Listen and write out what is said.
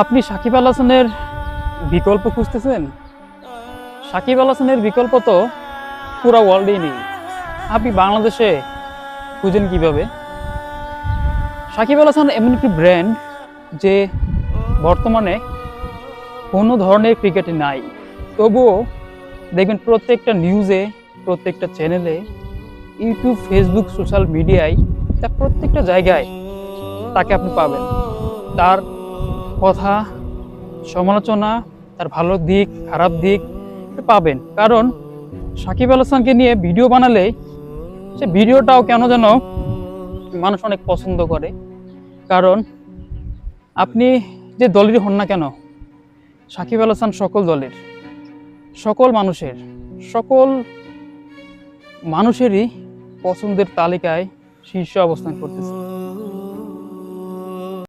আপনি সাকিব আল হাসানের বিকল্প খুঁজতেছেন? সাকিব আল হাসানের বিকল্প তো পুরো ওয়ার্ল্ডেই নেই। আপনি বাংলাদেশে খুঁজেন কীভাবে? সাকিব আল হাসান এমন একটি ব্র্যান্ড যে বর্তমানে কোনো ধরনের ক্রিকেটে নাই। তবুও দেখবেন প্রত্যেকটা নিউজে প্রত্যেকটা চ্যানেলে ইউটিউব ফেসবুক সোশ্যাল মিডিয়ায় তার প্রত্যেকটা জায়গায় তাকে আপনি পাবেন। তার কথা, সমালোচনা, তার ভালো দিক, খারাপ দিক পাবেন। কারণ সাকিব আল হাসানকে নিয়ে ভিডিও বানালে সে ভিডিওটাও কেন যেন মানুষ অনেক পছন্দ করে। কারণ আপনি যে দলেরই হন না কেন, সাকিব আল হাসান সকল দলের, সকল মানুষের, সকল মানুষেরই পছন্দের তালিকায় শীর্ষে অবস্থান করতেছে।